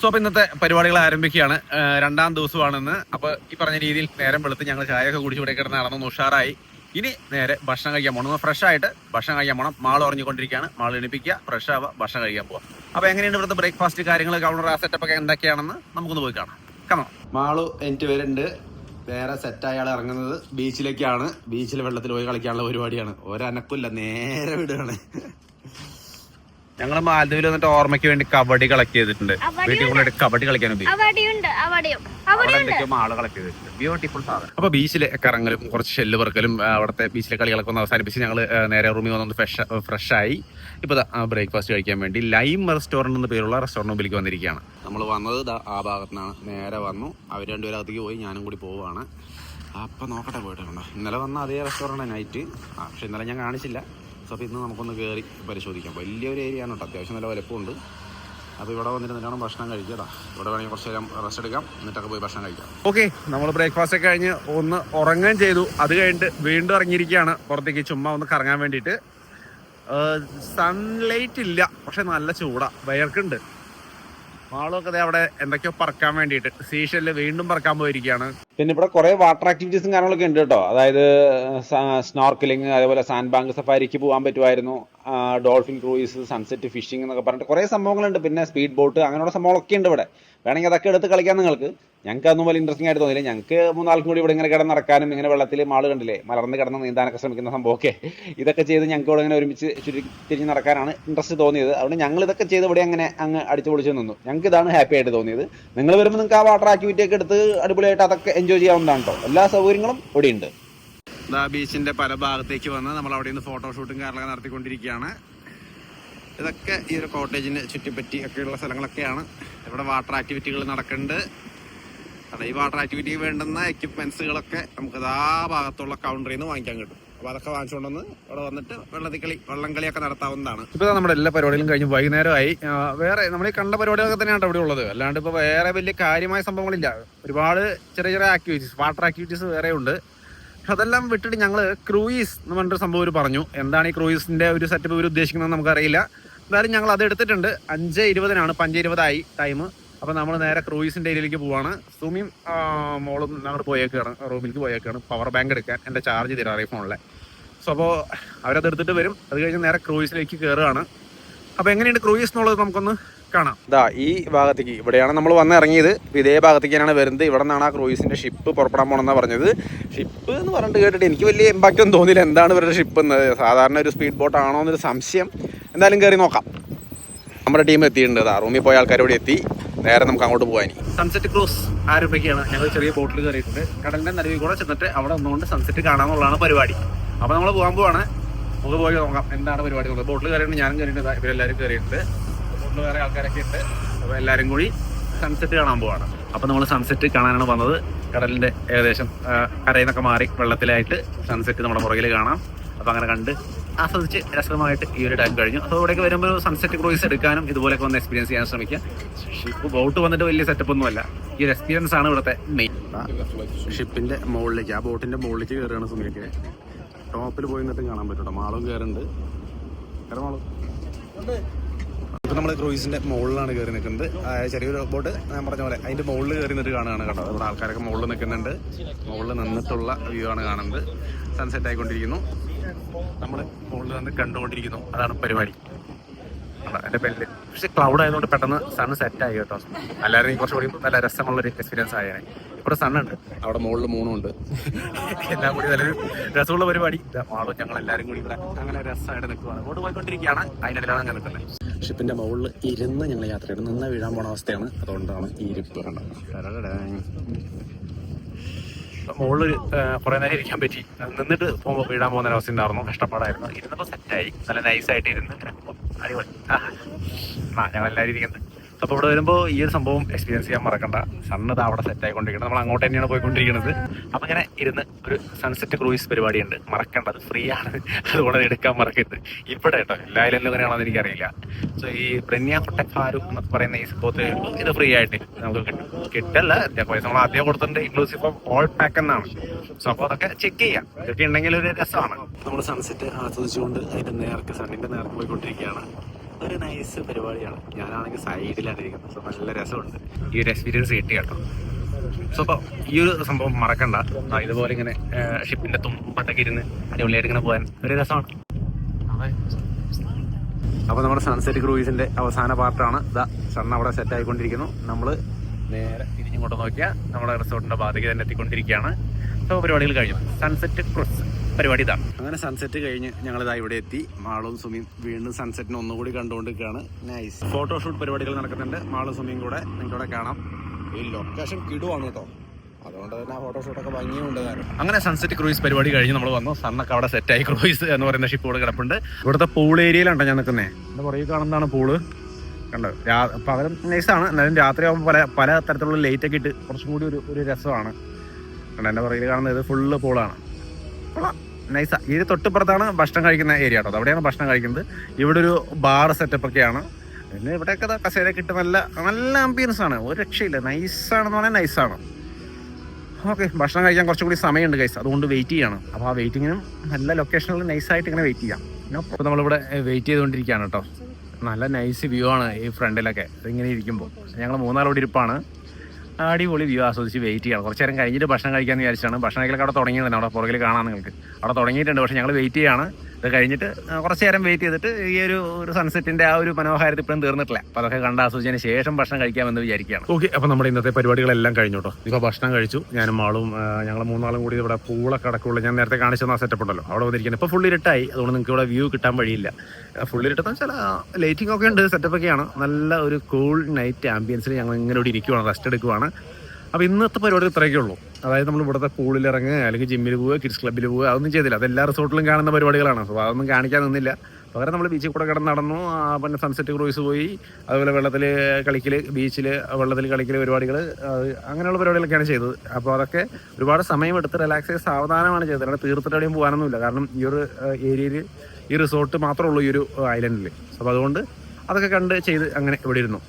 So അപ്പൊ ഇന്നത്തെ പരിപാടികൾ ആരംഭിക്കുകയാണ്. രണ്ടാം ദിവസമാണെന്ന്. അപ്പൊ ഈ പറഞ്ഞ രീതിയിൽ നേരം വെളുത്ത് ഞങ്ങൾ ചായയൊക്കെ കുടിച്ച് ഇവിടെ കിടന്ന് നടന്നു ഉഷാറായി. ഇനി നേരെ ഭക്ഷണം കഴിക്കാൻ പോകണം ഫ്രഷ് ആയിട്ട് ഭക്ഷണം കഴിക്കാൻ പോകണം മാൾ ഉറങ്ങിക്കൊണ്ടിരിക്കുകയാണ് മാൾ എണിപ്പിക്കുക. ഫ്രഷ് ആവുക. ഭക്ഷണം കഴിക്കാൻ പോവാം. അപ്പൊ എങ്ങനെയാണ് ഇവിടുത്തെ ബ്രേക്ക്ഫാസ്റ്റ് കാര്യങ്ങൾ കൗണ്ടർ ആ സെറ്റപ്പ് ഒക്കെ എന്തൊക്കെയാണെന്ന് നമുക്കൊന്ന് പോയി കാണാം. കമോ മാളു എനിക്ക് പേരുണ്ട്. വേറെ സെറ്റായി ആൾ ഇറങ്ങുന്നത് ബീച്ചിലേക്കാണ് ബീച്ചിൽ വെള്ളത്തിൽ പോയി കളിക്കാനുള്ള പരിപാടിയാണ്. ഒരനക്കില്ല നേരെ വിടുകയാണ് ഞങ്ങൾ മാലദ്വീപിൽ വന്നിട്ട് ഓർമ്മയ്ക്ക് വേണ്ടി കബഡി കളക്ട് ചെയ്തിട്ടുണ്ട്. വീട്ടിൽ കൊണ്ടുപോയി കബഡി കളിക്കാൻ ഉപയോഗിക്കും. കളക്ട് ചെയ്തിട്ടുണ്ട്. ബ്യൂട്ടിഫുൾ സാധനം. അപ്പൊ ബീച്ചിലെ കറങ്ങലും കുറച്ച് ഷെല്ല് പെറുക്കലും അവിടുത്തെ ബീച്ചിലെ കളികളൊക്കെ ഒന്ന് അവസാനിപ്പിച്ച് ഞങ്ങൾ നേരെ റൂമിൽ വന്നു ഫ്രഷ് ഫ്രഷ് ആയി ഇപ്പൊ ബ്രേക്ക്ഫാസ്റ്റ് കഴിക്കാൻ വേണ്ടി ലൈം റെസ്റ്റോറന്റ് എന്ന പേരുള്ള റെസ്റ്റോറന്റ് മുമ്പിലേക്ക് വന്നിരിക്കുകയാണ്. നമ്മൾ വന്നത് ആ ഭാഗത്തുനിന്നാണ്. നേരെ വന്നു. അവർ രണ്ടുപേരകത്തേക്ക് പോയി ഞാനും കൂടി പോവുകയാണ്. അപ്പൊ നോക്കട്ടെ പോയിട്ടുണ്ടോ ഇന്നലെ വന്ന അതേ റെസ്റ്റോറന്റ് നൈറ്റ് പക്ഷെ ഇന്നലെ ഞാൻ കാണിച്ചില്ല. അപ്പോൾ ഇന്ന് നമുക്കൊന്ന് കയറി പരിശോധിക്കാം. വലിയൊരു ഏരിയ ആണ് കേട്ടോ. അത്യാവശ്യം നല്ല വലപ്പമുണ്ട് അപ്പോൾ ഇവിടെ വന്നിരുന്നിട്ടാണ് ഭക്ഷണം കഴിക്കുക ഇവിടെ വേണമെങ്കിൽ കുറച്ച് നേരം റെസ്റ്റ് എടുക്കാം. എന്നിട്ടൊക്കെ പോയി ഭക്ഷണം കഴിക്കാം. ഓക്കെ നമ്മൾ ബ്രേക്ക്ഫാസ്റ്റ് ഒക്കെ കഴിഞ്ഞ് ഒന്ന് ഉറങ്ങാൻ ചെയ്തു. അത് കഴിഞ്ഞിട്ട് വീണ്ടും ഇറങ്ങിയിരിക്കുകയാണ്. പുറത്തേക്ക് ചുമ്മാ ഒന്ന് കറങ്ങാൻ വേണ്ടിയിട്ട്. സൺലൈറ്റ് ഇല്ല. പക്ഷെ നല്ല ചൂടാണ് വയർക്കുണ്ട്. ആളൊക്കെ ദേ അവിടെ എന്തൊക്കെയോ പറക്കാൻ വേണ്ടിയിട്ട് സീഷലിൽ വീണ്ടും പറക്കാൻ പോയിരിക്കുകയാണ്. പിന്നെ ഇവിടെ കുറെ വാട്ടർ ആക്ടിവിറ്റീസും കാര്യങ്ങളൊക്കെ ഉണ്ട് കേട്ടോ. അതായത് സ്നോർക്കലിംഗ് അതേപോലെ സാൻഡ് ബാങ്ക് സഫാരിക്ക് പോകാൻ പറ്റുമായിരുന്നു. ഡോൾഫിൻ ക്രൂയിസ് സൺസെറ്റ് ഫിഷിംഗ് എന്നൊക്കെ പറഞ്ഞിട്ട് കുറേ സംഭവങ്ങളുണ്ട്. പിന്നെ സ്പീഡ് ബോട്ട് അങ്ങനെയുള്ള സംഭവങ്ങളൊക്കെ ഉണ്ട് ഇവിടെ. വേണമെങ്കിൽ അതൊക്കെ എടുത്ത് കളിക്കാം നിങ്ങൾക്ക്. ഞങ്ങൾക്ക് അതൊന്നും വലിയ ഇൻട്രസ്റ്റിംഗ് ആയിട്ട് തോന്നിയില്ല. ഞങ്ങൾക്ക് മൂന്നാൾക്കും കൂടി ഇവിടെ ഇങ്ങനെ കിടന്ന് നടക്കാനും ഇങ്ങനെ വെള്ളത്തിൽ മാൾ കണ്ടില്ലേ? മലർന്ന് കിടന്ന് നീന്താനൊക്കെ ശ്രമിക്കുന്ന സംഭവമൊക്കെ. ഇതൊക്കെ ചെയ്ത് ഞങ്ങൾക്ക് ഇവിടെ ഇങ്ങനെ ഒരുമിച്ച് ചുരുക്കി തിരിഞ്ഞ് നടക്കാനാണ് ഇൻട്രസ്റ്റ് തോന്നിയത്. അതുകൊണ്ട് ഞങ്ങൾ ഇതൊക്കെ ചെയ്ത് ഇവിടെ അങ്ങനെ അങ്ങ് അടിച്ചു പൊളിച്ച് നിന്നു. ഞങ്ങൾക്ക് ഇതാണ് ഹാപ്പി ആയിട്ട് തോന്നിയത്. നിങ്ങൾ വരുമ്പോൾ നിങ്ങൾക്ക് ആ വാട്ടർ ആക്ടിവിറ്റി ഒക്കെ എടുത്ത് അടിപൊളിയായിട്ട് അതൊക്കെ എൻജോയ് ചെയ്യാവുന്നതാണ് കേട്ടോ എല്ലാ സൗകര്യങ്ങളും ഇവിടെ ഉണ്ട്. ബീച്ചിന്റെ പല ഭാഗത്തേക്ക് വന്ന് നമ്മൾ അവിടെ നിന്ന് ഫോട്ടോഷൂട്ടും കാര്യങ്ങളൊക്കെ നടത്തിക്കൊണ്ടിരിക്കുകയാണ്. ഇതൊക്കെ ഈ ഒരു കോട്ടേജിന് ചുറ്റിപ്പറ്റി ഒക്കെയുള്ള സ്ഥലങ്ങളൊക്കെയാണ്. ഇവിടെ വാട്ടർ ആക്ടിവിറ്റികൾ നടക്കുന്നുണ്ട്. അതെ ഈ വാട്ടർ ആക്ടിവിറ്റി വേണ്ടുന്ന എക്യുപ്മെന്റ്സുകളൊക്കെ നമുക്ക് ആ ഭാഗത്തുള്ള കൗണ്ടറിൽ നിന്ന് വാങ്ങിക്കാൻ കിട്ടും. അപ്പൊ അതൊക്കെ വാങ്ങിച്ചുകൊണ്ടുവന്ന് ഇവിടെ വന്നിട്ട് വെള്ളത്തിൽ കളി വള്ളം കളിയൊക്കെ നടത്താവുന്നതാണ്. ഇപ്പൊ നമ്മുടെ എല്ലാ പരിപാടികളും കഴിഞ്ഞ് വൈകുന്നേരമായി. വേറെ നമ്മൾ ഈ കണ്ട പരിപാടികളൊക്കെ തന്നെയാണ് ഇവിടെ ഉള്ളത്. അല്ലാണ്ട് ഇപ്പൊ വേറെ വലിയ കാര്യമായ സംഭവങ്ങളില്ല. ഒരുപാട് ചെറിയ ചെറിയ ആക്ടിവിറ്റീസ് വാട്ടർ ആക്ടിവിറ്റീസ് വേറെ ഉണ്ട്. അതെല്ലാം വിട്ടിട്ട് ഞങ്ങൾ ക്രൂയിസ് എന്ന് പറഞ്ഞൊരു സംഭവം ഒരു പറഞ്ഞു. എന്താണ് ഈ ക്രൂയിസിന്റെ ഒരു സെറ്റപ്പ് ഇവർ ഉദ്ദേശിക്കുന്നത് നമുക്കറിയില്ല. എന്തായാലും ഞങ്ങൾ അത് എടുത്തിട്ടുണ്ട്. അഞ്ച് ഇരുപതിനാണ്. ഇപ്പം അഞ്ച് ഇരുപതായി. ടൈം അപ്പോൾ നമ്മൾ നേരെ ക്രൂയിസിന്റെ ഏരിയയിലേക്ക് പോവാണ്. സുമിയും മോളും ഞങ്ങൾ പോയേക്കാണ്. റൂമിലേക്ക് പോയേക്കാണ്. പവർ ബാങ്ക് എടുക്കാൻ എന്റെ ചാർജ് തരാം ഫോണിലെ. സോ അപ്പോൾ അവരത് എടുത്തിട്ട് വരും. അത് കഴിഞ്ഞ് നേരെ ക്രൂയിസിലേക്ക് കയറുകയാണ് അപ്പോൾ എങ്ങനെയുണ്ട് ക്രൂയിസ് എന്നുള്ളത് നമുക്കൊന്ന് കാണാം. ഇതാ ഈ ഭാഗത്തേക്ക് ഇവിടെയാണ് നമ്മൾ വന്ന് ഇറങ്ങിയത്. ഇതേ ഭാഗത്തേക്കാണ് വരുന്നത്. ഇവിടെ നിന്നാണ് ആ ക്രൂയിസിന്റെ ഷിപ്പ് പുറപ്പെടാൻ പോകണമെന്നാണ് പറഞ്ഞത്. ഷിപ്പ് എന്ന് പറഞ്ഞിട്ട് കേട്ടിട്ട് എനിക്ക് വലിയ ഇമ്പാക്റ്റ് ഒന്നും തോന്നിയില്ല. എന്താണ് ഇവരുടെ ഷിപ്പ് എന്നത് സാധാരണ ഒരു സ്പീഡ് ബോട്ട് ആണോ എന്നൊരു സംശയം. എന്തായാലും കയറി നോക്കാം. നമ്മുടെ ടീം എത്തിയിട്ടുണ്ട്. ആ റൂമിൽ പോയ ആൾക്കാരോട് എത്തി. നേരെ നമുക്ക് അങ്ങോട്ട് പോകാൻ സൺസെറ്റ് ക്രോസ് ആരംഭിക്കുകയാണ് ഞങ്ങൾ ചെറിയ ബോട്ടിൽ കയറിയിട്ടുണ്ട്. കടലിന്റെ നടുവിൽ കൂടെ ചെന്നിട്ട് അവിടെ ഒന്നുകൊണ്ട് സൺസെറ്റ് കാണാമെന്നുള്ളതാണ് പരിപാടി. അപ്പോൾ നമ്മൾ പോകാൻ പോവാണ്. നമുക്ക് പോയി നോക്കാം എന്താണ് പരിപാടി എന്നുള്ളത്. ബോട്ടിൽ കയറിയിട്ടുണ്ട് ഞാനും കയറിയിട്ടുണ്ട് ഇവരെല്ലാവരും കയറിയിട്ടുണ്ട്. ബോട്ടിൽ വേറെ ആൾക്കാരൊക്കെ ഉണ്ട്. അപ്പോൾ എല്ലാവരും കൂടി സൺസെറ്റ് കാണാൻ പോവാണ്. അപ്പോൾ നമ്മൾ സൺസെറ്റ് കാണാനാണ് വന്നത്. കടലിന്റെ ഏകദേശം കരയിൽ നിന്നൊക്കെ മാറി വെള്ളത്തിലായിട്ട് സൺസെറ്റ് നമ്മുടെ പുറകിൽ കാണാം. അപ്പോൾ അങ്ങനെ കണ്ട് ആസ്വദിച്ച് രസകരമായിട്ട് ഈ ഒരു ടൈം കഴിഞ്ഞു. അപ്പോൾ ഇവിടേക്ക് വരുമ്പോൾ സൺസെറ്റ് ക്രൂയിസ് എടുക്കാനും ഇതുപോലെയൊക്കെ വന്ന് എക്സ്പീരിയൻസ് ചെയ്യാൻ ശ്രമിക്കുക. ബോട്ട് വന്നിട്ട് വലിയ സെറ്റപ്പ് ഒന്നുമല്ല ഈ ഒരു എക്സ്പീരിയൻസ് ആണ് ഇവിടുത്തെ മെയിൻ ഷിപ്പിന്റെ മുകളിലേക്ക് ആ ബോട്ടിന്റെ മുകളിലേക്ക് കയറുകയാണ് സമയത്ത് ടോപ്പിൽ പോയി നിന്നിട്ട് കാണാൻ പറ്റും മാളും കയറുന്നുണ്ട് കയറി മാളും. ഇപ്പൊ നമ്മൾ ക്രൂയിസിന്റെ മുകളിലാണ് കയറി നിൽക്കുന്നത്. ചെറിയൊരു ബോട്ട് ഞാൻ പറഞ്ഞ പോലെ അതിന്റെ മുകളിൽ കയറി നിന്നിട്ട് കാണുകയാണ് കേട്ടോ. ഇവിടെ ആൾക്കാരൊക്കെ മുകളിൽ നിൽക്കുന്നുണ്ട്. മുകളിൽ നിന്നിട്ടുള്ള വ്യൂ ആണ് കാണുന്നത്. സൺസെറ്റ് ആയിക്കൊണ്ടിരിക്കുന്നു. നമ്മൾ മുകളിൽ നിന്ന് കണ്ടുകൊണ്ടിരിക്കുന്നു. അതാണ് പരിപാടി. എന്റെ ബെല്ല് പക്ഷെ ക്ലൗഡ് ആയതുകൊണ്ട് പെട്ടെന്ന് സൺ സെറ്റ് ആയി കേട്ടോ. അല്ലാതെ കുറച്ചുകൂടി നല്ല രസമുള്ള ഒരു എക്സ്പീരിയൻസ് ആയാണ് ഇവിടെ സണ്ണുണ്ട് അവിടെ മുകളിൽ മൂന്നും ഉണ്ട്. എല്ലാം കൂടി നല്ലൊരു രസമുള്ള പരിപാടി. ആളോ ഞങ്ങൾ എല്ലാവരും കൂടി ഇവിടെ അങ്ങനെ രസമായിട്ട് നിൽക്കുകയാണ് അങ്ങോട്ട് പോയിക്കൊണ്ടിരിക്കുകയാണ്. അതിന്റെ അതിനിടയിലാണ് ഞാൻ നിൽക്കുന്നത്. ഷിപ്പിന്റെ മുകളിൽ ഇരുന്ന് ഞങ്ങൾ യാത്ര ചെയ്യണം. നിന്ന് വീഴാൻ പോണ അവസ്ഥയാണ്. അതുകൊണ്ടാണ് ഈ ഇരിപ്പ് കണ്ടത്. മുകളിൽ കുറെ നേരം ഇരിക്കാൻ പറ്റി. നിന്നിട്ട് പോകുമ്പോൾ വീഴാൻ പോകുന്ന അവസ്ഥ ഉണ്ടായിരുന്നു. കഷ്ടപ്പാടായിരുന്നു. ഇരുന്നപ്പോൾ സെറ്റായി നല്ല നൈസായിട്ട് ഇരുന്ന് അടിപൊളി. ആ ഞങ്ങൾ എല്ലാവരും ഇരിക്കുന്നത് അപ്പോൾ ഇവിടെ വരുമ്പോൾ ഈ ഒരു സംഭവം എക്സ്പീരിയൻസ് ചെയ്യാൻ മറക്കണ്ട. സണ്ണത് അവിടെ സെറ്റ് ആയിക്കൊണ്ടിരിക്കുന്നത് നമ്മൾ അങ്ങോട്ട് തന്നെയാണ് പോയിക്കൊണ്ടിരിക്കുന്നത്. അപ്പോൾ ഇങ്ങനെ ഇരുന്ന് ഒരു സൺസെറ്റ് ക്രൂയിസ് പരിപാടിയുണ്ട്. മറക്കേണ്ടത് ഫ്രീ ആണ്. അതുകൊണ്ട് അത് എടുക്കാൻ മറക്കരുത്. ഇവിടെ കേട്ടോ എല്ലാ ഐലൻഡിലും എങ്ങനെയാണെന്ന് എനിക്കറിയില്ല. സോ ഈ ബ്രന്യ കൊട്ടക്കാരു എന്നൊക്കെ പറയുന്ന ഈ സംഭവത്ത് ഇത് ഫ്രീ ആയിട്ട് നമുക്ക് കിട്ടും. കിട്ടല്ല പൈസ നമ്മൾ ആദ്യം കൊടുത്തിട്ടുണ്ട് ഇൻക്ലൂസീവ് ഓഫ് ഓൾ പാക്ക് എന്നാണ്. സോ അപ്പോൾ അതൊക്കെ ചെക്ക് ചെയ്യാം. ഇതൊക്കെ ഉണ്ടെങ്കിൽ ഒരു രസമാണ്. നമ്മൾ സൺസെറ്റ് ആസ്വദിച്ചുകൊണ്ട് അതിന്റെ നേർക്ക് സണ്ണിന്റെ നേർക്ക് പോയിക്കൊണ്ടിരിക്കുകയാണ്. ഒരു നൈസ് പരിപാടിയാണ്. ഞാനാണെങ്കിൽ സൈഡിലാണ് ഇരിക്കുന്നത്. സോ നല്ല രസമുണ്ട്. ഈ ഒരു എക്സ്പീരിയൻസ് കിട്ടി കേട്ടോ. സോ അപ്പോൾ ഈ ഒരു സംഭവം മറക്കണ്ട. ഇതുപോലെ ഇങ്ങനെ ഷിപ്പിന്റെ തുമ്പത്തൊക്കെ ഇരുന്ന് അടിപൊളിയായിട്ട് ഇങ്ങനെ പോകാൻ ഒരു രസമാണ്. അപ്പോൾ നമ്മുടെ സൺസെറ്റ് ക്രൂയിസിന്റെ അവസാന പാർട്ടാണ്. ഇതാ സൺ അവിടെ സെറ്റ് ആയിക്കൊണ്ടിരിക്കുന്നു. നമ്മൾ നേരെ തിരിഞ്ഞിങ്ങോട്ട് നോക്കിയാൽ നമ്മുടെ റിസോർട്ടിന്റെ ഭാഗത്തേക്ക് തന്നെ എത്തിക്കൊണ്ടിരിക്കുകയാണ്. സോ പരിപാടികൾ കഴിഞ്ഞു. സൺസെറ്റ് ക്രൂസ് പരിപാടി ഇതാണ് അങ്ങനെ സൺസെറ്റ് കഴിഞ്ഞ് ഞങ്ങൾ ഇതാ ഇവിടെ എത്തി. മാളും സുമിയും വീണ്ടും സൺസെറ്റിന് ഒന്നുകൂടി കണ്ടുകൊണ്ടിരിക്കുകയാണ്. നൈസ് ഫോട്ടോഷൂട്ട് പരിപാടികൾ നടക്കുന്നുണ്ട്. മാളും സുമിയും കൂടെ നിങ്ങൾക്ക് ഇവിടെ കാണാം. ഈ ലൊക്കേഷൻ കിടുവാണ് കേട്ടോ. അതുകൊണ്ട് തന്നെ ഫോട്ടോഷൂട്ടൊക്കെ ഭംഗിയുണ്ട് അങ്ങനെ സൺസെറ്റ് ക്രൂയിസ് പരിപാടി കഴിഞ്ഞ് നമ്മൾ വന്നു. സണ്ണൊക്കെ അവിടെ സെറ്റായി ക്രൂയിസ് എന്ന് പറയുന്ന ഷിപ്പോട് കിടപ്പുണ്ട്. ഇവിടുത്തെ പൂൾ ഏരിയയിലാണ് ഞാൻ നിൽക്കുന്നത് എന്റെ പുറകെ കാണുന്നതാണ് പൂൾ കണ്ടോ? രാ പകരം നൈസാണ് എന്നാലും രാത്രി ആകുമ്പോൾ പല പല തരത്തിലുള്ള ലൈറ്റ് ഒക്കെ ഇട്ട് കുറച്ചും കൂടി ഒരു ഒരു രസമാണ്. കണ്ടോ? എന്റെ പുറകിൽ കാണുന്നത് ഫുള്ള് പൂളാണ് നൈസാ. ഇത് തൊട്ടിപ്പുറത്താണ് ഭക്ഷണം കഴിക്കുന്ന ഏരിയ കേട്ടോ. അവിടെയാണ് ഭക്ഷണം കഴിക്കുന്നത്. ഇവിടെ ഒരു ബാർ സെറ്റപ്പ് ഒക്കെയാണ്. പിന്നെ ഇവിടെയൊക്കെ കസേര കിട്ടും നല്ല നല്ല ആംബിയൻസ് ആണ്. ഒരു രക്ഷയില്ല. നൈസാണെന്ന് പറഞ്ഞാൽ നൈസാണ്. ഓക്കെ ഭക്ഷണം കഴിക്കാൻ കുറച്ചും കൂടി സമയമുണ്ട് കൈസ് അതുകൊണ്ട് വെയിറ്റ് ചെയ്യണം. അപ്പോൾ ആ വെയിറ്റിങ്ങിനും നല്ല ലൊക്കേഷനിൽ നൈസായിട്ട് ഇങ്ങനെ വെയിറ്റ് ചെയ്യാം. അപ്പോൾ നമ്മളിവിടെ വെയിറ്റ് ചെയ്തുകൊണ്ടിരിക്കുകയാണ് കേട്ടോ. നല്ല നൈസ് വ്യൂ ആണ് ഈ ഫ്രണ്ടിലൊക്കെ ഇങ്ങനെ ഇരിക്കുമ്പോൾ ഞങ്ങൾ മൂന്നാറോടി ഇരിപ്പാണ്. അടിപൊളി വ്യൂ ആസ്വദിച്ച് വെയിറ്റ് ചെയ്യണം. കുറച്ച് നേരം കഴിഞ്ഞിട്ട് ഭക്ഷണം കഴിക്കാമെന്ന് വിചാരിച്ചാണ് ഭക്ഷണം കഴിക്കലൊക്കെ അവിടെ തുടങ്ങിയിട്ടുണ്ട് അവിടെ പുറകിൽ കാണാം നിങ്ങൾക്ക്. അവിടെ തുടങ്ങിയിട്ടുണ്ട്. പക്ഷേ ഞങ്ങൾ വെയിറ്റ് ചെയ്യാണ്. ഇത് കഴിഞ്ഞിട്ട് കുറച്ച് നേരം വെയിറ്റ് ചെയ്തിട്ട് ഈ ഒരു ഒരു സൺസെറ്റിന്റെ ആ ഒരു മനോഹാരിത ഇപ്പോഴും തീർന്നിട്ടില്ല. അപ്പൊ അതൊക്കെ കണ്ട ആസ്വദിച്ചതിന് ശേഷം ഭക്ഷണം കഴിക്കാമെന്ന് വിചാരിക്കുകയാണ്. ഓക്കെ അപ്പൊ നമ്മുടെ ഇന്നത്തെ പരിപാടികളെല്ലാം കഴിഞ്ഞു ഇപ്പോൾ ഭക്ഷണം കഴിച്ചു ഞാനും ആളും ഞങ്ങൾ മൂന്നാളും കൂടി ഇവിടെ പൂളൊക്കെ അടക്കമുള്ള ഞാൻ നേരത്തെ കാണിച്ചു തന്ന സെറ്റപ്പ് ഉണ്ടല്ലോ. അവിടെ വന്നിരിക്കുന്നത്. ഇപ്പൊ ഫുൾ ഇരുട്ടായി. അതുകൊണ്ട് നിങ്ങൾക്ക് ഇവിടെ വ്യൂ കിട്ടാൻ വഴിയില്ല. ഫുൾ ഇരുട്ടെന്ന് വെച്ചാൽ ലൈറ്റിംഗ് ഒക്കെ ഉണ്ട് സെറ്റപ്പ് ഒക്കെയാണ്. നല്ല ഒരു കൂൾ നൈറ്റ് ആംബിയൻസിൽ ഞങ്ങൾ ഇങ്ങനെ ഇവിടെ ഇരിക്കുവാണ് റെസ്റ്റ് എടുക്കുവാണ്. അപ്പോൾ ഇന്നത്തെ പരിപാടി ഇത്രയൊക്കെ ഉള്ളൂ. അതായത് നമ്മൾ ഇവിടുത്തെ പൂളിൽ ഇറങ്ങുക അല്ലെങ്കിൽ ജിമ്മിൽ പോവുക കിഡ്സ് ക്ലബ്ബിൽ പോവുക അതൊന്നും ചെയ്തില്ല. അത് എല്ലാ റിസോർട്ടിലും കാണുന്ന പരിപാടികളാണ്. അപ്പോൾ അതൊന്നും കാണിക്കാൻ നിന്നില്ല. പകരം നമ്മൾ ബീച്ചിൽ കൂടെ കിടന്ന് നടന്നു. പിന്നെ സൺസെറ്റ് ക്രൂയിസ് പോയി. അതുപോലെ വെള്ളത്തിൽ കളിക്കൽ ബീച്ചിൽ വെള്ളത്തിൽ കളിക്കൽ പരിപാടികൾ അങ്ങനെയുള്ള പരിപാടികളൊക്കെയാണ് ചെയ്തത്. അപ്പോൾ അതൊക്കെ ഒരുപാട് സമയമെടുത്ത് റിലാക്സ് ചെയ്ത് സാവധാനമാണ് ചെയ്തത്. അല്ലാണ്ട് തീർത്തിട്ട് എവിടെയും പോകാനൊന്നുമില്ല. കാരണം ഈ ഒരു ഏരിയയിൽ ഈ റിസോർട്ട് മാത്രമേ ഉള്ളൂ ഈ ഒരു ഐലൻഡിൽ അപ്പോൾ അതുകൊണ്ട് അതൊക്കെ കണ്ട് ചെയ്ത് അങ്ങനെ ഇവിടെ ഇരുന്നു.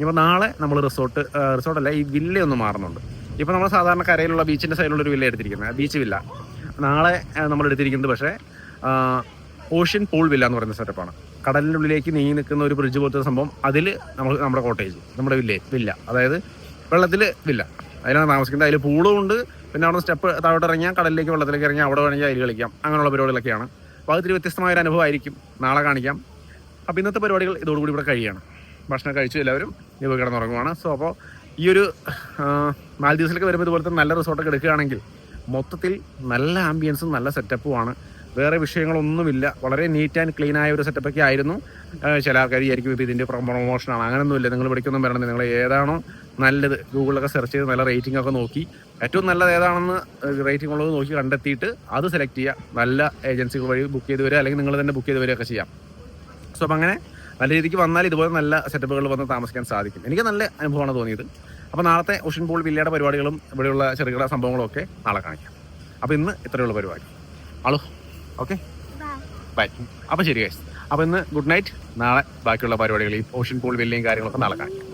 ഇപ്പോൾ നാളെ നമ്മൾ റിസോർട്ട് റിസോർട്ടല്ല ഈ വില്ല ഒന്ന് മാറുന്നുണ്ട്. ഇപ്പോൾ നമ്മൾ സാധാരണ കരയിലുള്ള ബീച്ചിന്റെ സൈഡിലുള്ള ഒരു വില്ല എടുത്തിരിക്കുന്നത് ബീച്ച് വില്ല നാളെ നമ്മൾ എടുത്തിരിക്കുന്നത് പക്ഷേ ഓഷ്യൻ പൂൾ വില്ല എന്ന് പറയുന്ന സെറ്റപ്പാണ് കടലിന്റെ ഉള്ളിലേക്ക് നീങ്ങി നിൽക്കുന്ന ഒരു ബ്രിഡ്ജ് പോലത്തെ സംഭവം അതിൽ നമ്മൾ നമ്മുടെ കോട്ടേജ് നമ്മുടെ വില്ലേ വില്ല അതായത് വെള്ളത്തിൽ വില്ല അതിലാണ് താമസിക്കുന്നത്. അതിൽ പൂളും ഉണ്ട്. പിന്നെ അവിടെ സ്റ്റെപ്പ് താഴോട്ട് ഇറങ്ങിയാൽ കടലിലേക്ക് വെള്ളത്തിലേക്ക് ഇറങ്ങിയാൽ അവിടെ വേണമെങ്കിൽ അതിൽ കളിക്കാം. അങ്ങനെയുള്ള പരിപാടികളൊക്കെയാണ്. അപ്പോൾ അത് ഇത്തിരി വ്യത്യസ്തമായ ഒരു അനുഭവമായിരിക്കും. നാളെ കാണിക്കാം. അപ്പോൾ ഇന്നത്തെ പരിപാടികൾ ഇതോടുകൂടി ഇവിടെ കഴിയാണ് ഭക്ഷണം കഴിച്ചു എല്ലാവരും ഇനി പോയി കിടന്നുറങ്ങുവാണ്. സോ അപ്പോൾ ഈ ഒരു മാൽദീവ്സിലൊക്കെ വരുമ്പോൾ ഇതുപോലത്തെ നല്ല റിസോർട്ടൊക്കെ എടുക്കുകയാണെങ്കിൽ മൊത്തത്തിൽ നല്ല ആംബിയൻസും നല്ല സെറ്റപ്പും സെറ്റപ്പുമാണ് വേറെ വിഷയങ്ങളൊന്നുമില്ല. വളരെ നീറ്റ് ആൻഡ് ക്ലീൻ ആയ ഒരു സെറ്റപ്പൊക്കെ ആയിരുന്നു. ചില ആൾക്കാർ വിചാരിക്കും ഇപ്പോൾ ഇതിന്റെ പ്രൊമോഷനാണ് അങ്ങനെയൊന്നുമില്ല നിങ്ങൾ ഇവിടേക്കൊന്നും വരണം നിങ്ങൾ ഏതാണോ നല്ലത്. ഗൂഗിളിലൊക്കെ സെർച്ച് ചെയ്ത് നല്ല റേറ്റിംഗ് ഒക്കെ നോക്കി. ഏറ്റവും നല്ലത് ഏതാണെന്ന് റേറ്റിംഗ് ഉള്ളത് നോക്കി കണ്ടെത്തിയിട്ട് അത് സെലക്ട് ചെയ്യുക. നല്ല ഏജൻസികൾ വഴി ബുക്ക് ചെയ്ത് വരിക. അല്ലെങ്കിൽ നിങ്ങൾ തന്നെ ബുക്ക് ചെയ്ത് വരികയൊക്കെ ചെയ്യാം. സോ അപ്പം അങ്ങനെ നല്ല രീതിക്ക് വന്നാൽ ഇതുപോലെ നല്ല സെറ്റപ്പുകൾ വന്ന് താമസിക്കാൻ സാധിക്കും. എനിക്ക് നല്ല അനുഭവമാണ് തോന്നിയത്. അപ്പോൾ നാളത്തെ ഓഷൻ പൂൾ വില്ലയുടെ പരിപാടികളും ഇവിടെയുള്ള ചെറുകിട സംഭവങ്ങളും ഒക്കെ നാളെ കാണിക്കാം. അപ്പോൾ ഇന്ന് ഇത്രയുള്ള പരിപാടി. ആളോ ഓക്കെ ബൈ അപ്പോൾ ശരി ഗൈസ് അപ്പോൾ ഇന്ന് ഗുഡ് നൈറ്റ് നാളെ ബാക്കിയുള്ള പരിപാടികൾ ഈ ഓഷൻ പൂൾ വില്ലയും കാര്യങ്ങളൊക്കെ നാളെ കാണിക്കാം.